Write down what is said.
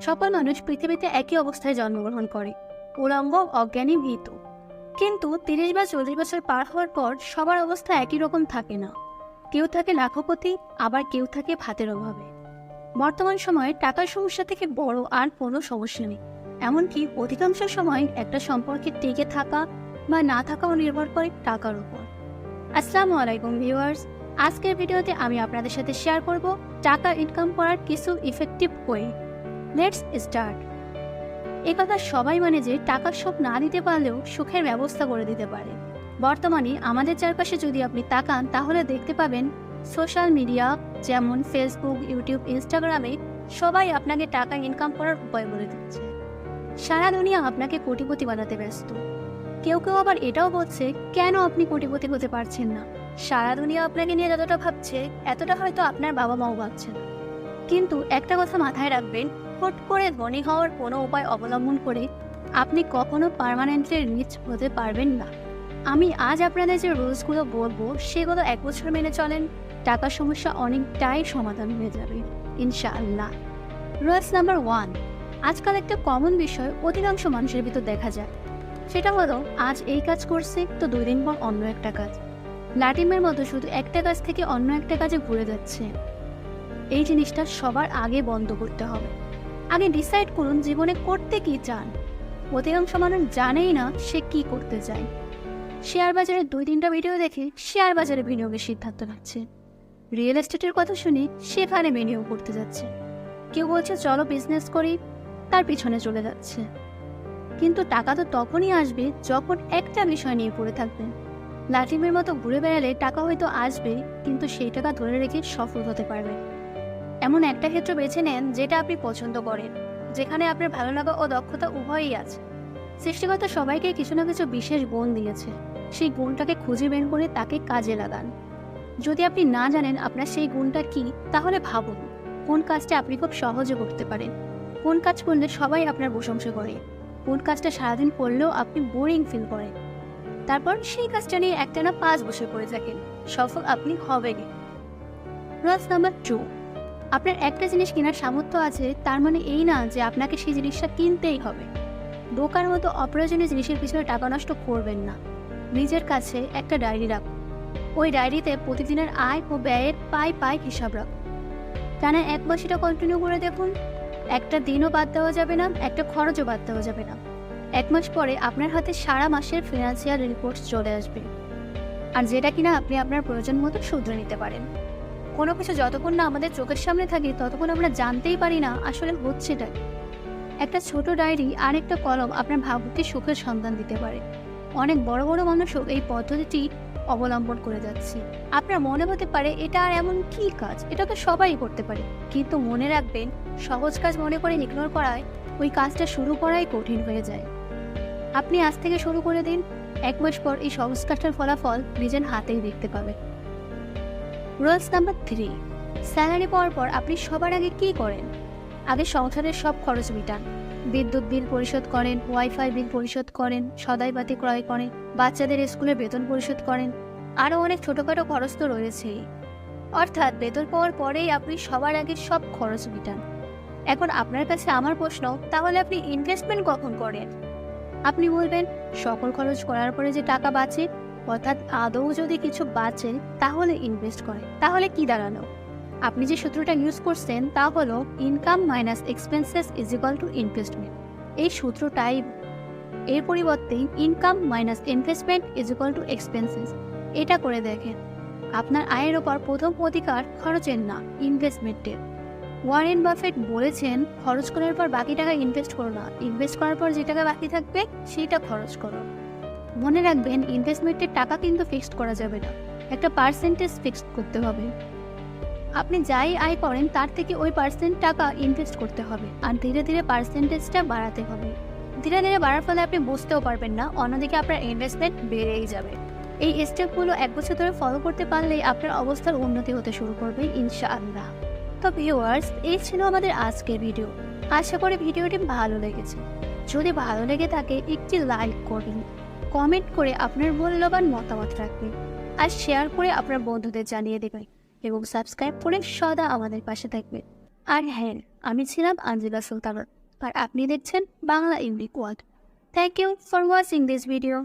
সকল মানুষ পৃথিবীতে একই অবস্থায় জন্মগ্রহণ করে। উলঙ্গ, অজ্ঞানী, ভীত। কিন্তু তিরিশ বা চল্লিশ বছর পার হওয়ার পর সবার অবস্থা একই রকম থাকে না। কেউ থাকে লাখপতি, আবার কেউ থাকে ভাতের অভাবে। বর্তমান সময়ে টাকার সমস্যা থেকে বড় আর কোনো সমস্যা নেই। এমনকি অধিকাংশ সময় একটা সম্পর্কে টিকে থাকা বা না থাকাও নির্ভর করে টাকার উপর। আসসালামু আলাইকুম, ভিউয়ার্স। আজকের ভিডিওতে আমি আপনাদের সাথে শেয়ার করব টাকা ইনকাম করার কিছু ইফেক্টিভ ওয়ে লেটস স্টার্ট এ কথা সবাই মানে যে টাকা সব না দিতে পারলেও সুখের ব্যবস্থা করে দিতে পারে। বর্তমানে আমাদের চারপাশে যদি আপনি তাকান, তাহলে দেখতে পাবেন সোশ্যাল মিডিয়া যেমন ফেসবুক ইউটিউব ইনস্টাগ্রামে সবাই আপনাকে টাকা ইনকাম করার উপায় বলে দিচ্ছে। সারা দুনিয়া আপনাকে কোটিপতি বানাতে ব্যস্ত। কেউ কেউ আবার এটাও বলছে, কেন আপনি কোটিপতি হতে পারছেন না? সারা দুনিয়া আপনাকে নিয়ে যতটা ভাবছে, এতটা হয়তো আপনার বাবা মাও ভাবছে না। কিন্তু একটা কথা মাথায় রাখবেন, হুট করে ধনী হওয়ার কোনো উপায় অবলম্বন করে আপনি কখনো পার্মানেন্টলি রিচ হতে পারবেন না। আমি আজ আপনাদের যে রুলসগুলো বলব, সেগুলো এক বছর মেনে চলেন, টাকার সমস্যা অনেকটাই সমাধান হয়ে যাবে, ইনশাআল্লাহ। রুলস নাম্বার ওয়ান আজকাল একটা কমন বিষয় অধিকাংশ মানুষের ভিতর দেখা যায়। সেটা হলো, আজ এই কাজ করছে, তো দুই দিন পর অন্য একটা কাজ। লাটিমের মতো শুধু একটা কাজ থেকে অন্য একটা কাজে ঘুরে যাচ্ছে। এই জিনিসটা সবার আগে বন্ধ করতে হবে। আগে ডিসাইড করুন জীবনে করতে কি চান। অধিকাংশ মানুষ জানেই না সে কি করতে চায়। শেয়ার বাজারে দুই তিনটা ভিডিও দেখে শেয়ার বাজারে বিনিয়োগের সিদ্ধান্ত নিচ্ছে। রিয়েল এস্টেটের কথা শুনে সেখানে বিনিয়োগ করতে যাচ্ছে। কেউ বলছে, চলো বিজনেস করি। তার পিছনে চলে যাচ্ছে। কিন্তু টাকা তো তখনই আসবে যখন একটা বিষয় নিয়ে পড়ে থাকবেন লাটিমের মতো ঘুরে বেড়ালে টাকা হয়তো আসবে, কিন্তু সেই টাকা ধরে রেখে সফল হতে পারবে। এমন একটা ক্ষেত্র বেছে নেন যেটা আপনি পছন্দ করেন, যেখানে আপনার ভালো লাগা ও দক্ষতা উভয়ই আছে। সৃষ্টিকর্তা সবাইকে কিছু না কিছু বিশেষ গুণ দিয়েছে, সেই গুণটাকে খুঁজে বের করে তাকে কাজে লাগান। যদি আপনি না জানেন আপনার সেই গুণটা কি, তাহলে ভাবুন, কোন কাজটা আপনি খুব সহজে করতে পারেন? কোন কাজ করলে সবাই আপনার প্রশংসা করে? কোন কাজটা সারাদিন করলেও আপনি বোরিং ফিল করেন? তারপর সেই কাজটা নিয়ে একটানা পাঁচ বছর করে থাকেন, সফল আপনি হবেনই। রুলস নাম্বার টু আপনার একটা জিনিস কেনার সামর্থ্য আছে, তার মানে এই না যে আপনাকে সেই জিনিসটা কিনতেই হবে। বোকার মতো অপ্রয়োজনীয় জিনিসের পিছনে টাকা নষ্ট করবেন না। নিজের কাছে একটা ডায়েরি রাখুন। ওই ডায়েরিতে প্রতিদিনের আয় ও ব্যয়ের পাই পাই হিসাব রাখুন। টানা এক মাস এটা কন্টিনিউ করে দেখুন। একটা দিনও বাদ দেওয়া যাবে না, একটা খরচও বাদ দেওয়া যাবে না। এক মাস পরে আপনার হাতে সারা মাসের ফিনান্সিয়াল রিপোর্টস চলে আসবে। আর যেটা কিনা আপনি আপনার প্রয়োজন মতো শুধরে নিতে পারেন। কোনো কিছু যতক্ষণ না আমাদের চোখের সামনে থাকে, ততক্ষণ আমরা জানতেই পারি না আসলে হচ্ছেটা। একটা ছোট ডায়েরি আর একটা কলম আপনার ভাবকে সুখের সন্ধান দিতে পারে। অনেক বড় বড় মানুষও এই পদ্ধতিটি অবলম্বন করে যাচ্ছে। আপনার মনে হতে পারে এটা আর এমন কি কাজ? এটা তো সবাই করতে পারে। কিন্তু মনে রাখবেন, সহজ কাজ মনে করে ইগনোর করায় ওই কাজটা শুরু করাই কঠিন হয়ে যায়। আপনি আজ থেকে শুরু করে দিন। এক মাস পর এই সহজ কাজটার ফলাফল নিজের হাতেই দেখতে পাবেন। রুলস নাম্বার থ্রি স্যালারি পাওয়ার পর আপনি সবার আগে কি করেন? আগে সংসারের সব খরচ মিটান। বিদ্যুৎ বিল পরিশোধ করেন ওয়াইফাই বিল পরিশোধ করেন সদাইবাতি ক্রয় করেন, বাচ্চাদের স্কুলের বেতন পরিশোধ করেন। আরও অনেক ছোটোখাটো খরচ তো রয়েছেই। অর্থাৎ বেতন পাওয়ার পরেই আপনি সবার আগে সব খরচ মিটান। এখন আপনার কাছে আমার প্রশ্ন, তাহলে আপনি ইনভেস্টমেন্ট কখন করেন? আপনি বলবেন, সকল খরচ করার পরে যে টাকা বাঁচে অর্থাৎ আদৌ যদি কিছু বাঁচে, তাহলে ইনভেস্ট করে। তাহলে কি দাঁড়াল? আপনি যে সূত্রটা ইউজ করছেন, তা হলো income minus expenses is equal to investment এই সূত্রটাই এর পরিবর্তে income minus investment is equal to expenses এটা করে দেখেন। আপনার আয়ের ওপর প্রথম অধিকার খরচের না ইনভেস্টমেন্টের ওয়ারেন বাফেট বলেছেন, খরচ করার পর বাকি টাকা ইনভেস্ট করো না। ইনভেস্ট করার পর যে টাকা বাকি থাকবে সেইটা খরচ করো। মনে রাখবেন ইনভেস্টমেন্টের টাকা কিন্তু ফিক্সড করা যাবে না। একটা পার্সেন্টেজ ফিক্সড করতে হবে। আপনি যাই আয় করেন, তার থেকে ওই পার্সেন্ট টাকা ইনভেস্ট করতে হবে। আর ধীরে ধীরে পার্সেন্টেজটা বাড়াতে হবে। ধীরে ধীরে বাড়ার ফলে আপনি বুঝতেও পারবেন না, অন্যদিকে আপনার ইনভেস্টমেন্ট বেড়েই যাবে। এই স্টেপগুলো এক বছর ধরে ফলো করতে পারলেই আপনার অবস্থার উন্নতি হতে শুরু করবে, ইনশাআল্লাহ। তো ভিউয়ার্স এই ছিল আমাদের আজকের ভিডিও আশা করি ভিডিওটি ভালো লেগেছে। যদি ভালো লেগে থাকে, একটি লাইক করবেন কমেন্ট করে আপনার মূল্যবান মতামত রাখবেন আর শেয়ার করে আপনার বন্ধুদের জানিয়ে দেবেন এবং সাবস্ক্রাইব করে সদা আমাদের পাশে থাকবেন। আর হ্যাঁ আমি ছিলাম আঞ্জিলা সুলতানা, আর আপনি দেখছেন Bangla unique world. Thank you for watching this video